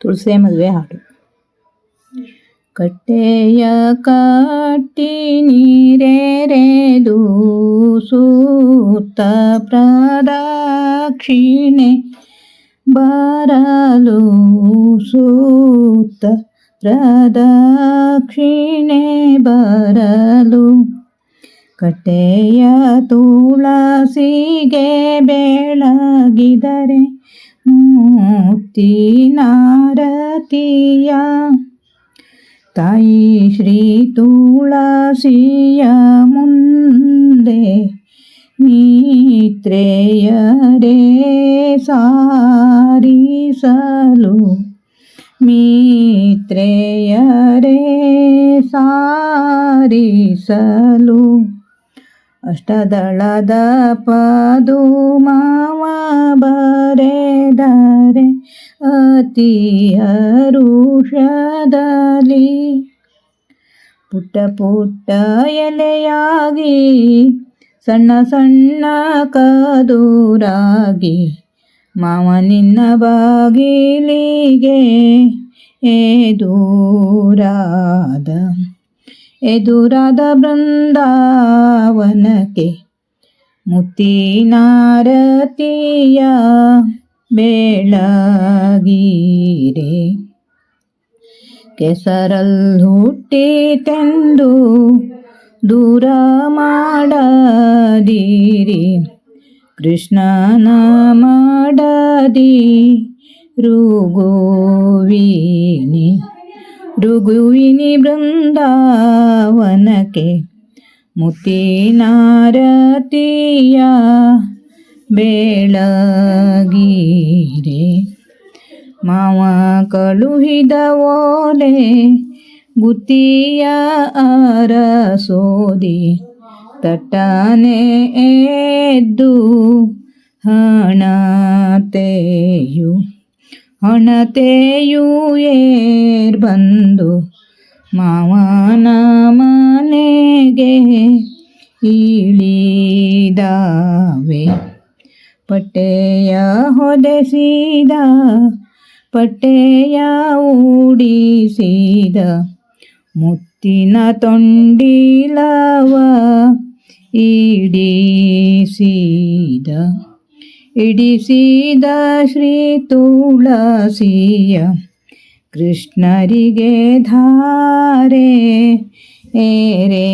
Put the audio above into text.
ತುಳಸೆ ಮದುವೆ ಹಾಡು. ಕಟ್ಟೆಯ ಕಟ್ಟಿ ನೀರೆರೆದು ಸೂತ ಪ್ರದಕ್ಷಿಣೆ ಬರಲು, ಸೂತ ಪ್ರದಕ್ಷಿಣೆ ಬರಲು. ಕಟ್ಟೆಯ ತುಳಸಿಗೆ ಬೆಳಗಿದರೆ ಮೂರ್ತಿನಾರತಿಯ ತಾಯಿ ಶ್ರೀ ತುಳಸಿಯ ಮುಂದೆ ಮಿತ್ರೆಯರೇ ಸಾರಿಸಲು ಮಿತ್ರೆಯರೇ ಸಾರಿಸಲು ಅಷ್ಟದಳದ ಪದುಮವ ಬರೆದರೆ ಅತಿ ಹರುಷದಲ್ಲಿ ಪುಟ್ಟ ಪುಟ್ಟ ಎಲೆಯಾಗಿ, ಸಣ್ಣ ಸಣ್ಣ ಕದೂರಾಗಿ, ಮಾವ ನಿನ್ನ ಬಾಗಿಲಿಗೆ ಎದುರಾದ. ಎದುರಾದ ಬೃಂದಾವನಕ್ಕೆ ಮುತ್ತಿನಾರತಿಯ ಬೆಳಗೀರೆ. ಕೆಸರಲ್ಲಿ ಹುಟ್ಟಿತೆಂದು ದೂರ ಮಾಡದಿರಿ. ಕೃಷ್ಣನ ಮಾಡದಿ ಋಗುವಿನಿ ಋಗುವಿನಿ ಬೃಂದಾವನಕ್ಕೆ ಮುತ್ತಿನಾರತಿಯ ಬೇಳಗಿರೆ. ಮಾವ ಕಳುಹಿದ ಓಲೆ ಗುತ್ತಿಯ ಅರಸೋದಿ ತಟ್ಟನೆ ಎದ್ದು ಹಣತೆಯು ಹಣತೆಯು ಏರ್ ಬಂದು ಮಾವನ ಮನೆಗೆ ಇಳಿದಾವೆ. ಪಟ್ಟೆಯ ಹೊದೆಸಿದ ಪಟ್ಟೆಯ ಉಡಿಸಿದ ಮುತ್ತಿನ ತೊಂಡಿಲವ ಇಡಿಸಿದ. ಇಡಿಸಿದ ಶ್ರೀ ತುಳಸಿಯ കൃഷ്ണരികേധാരേ ഏരേ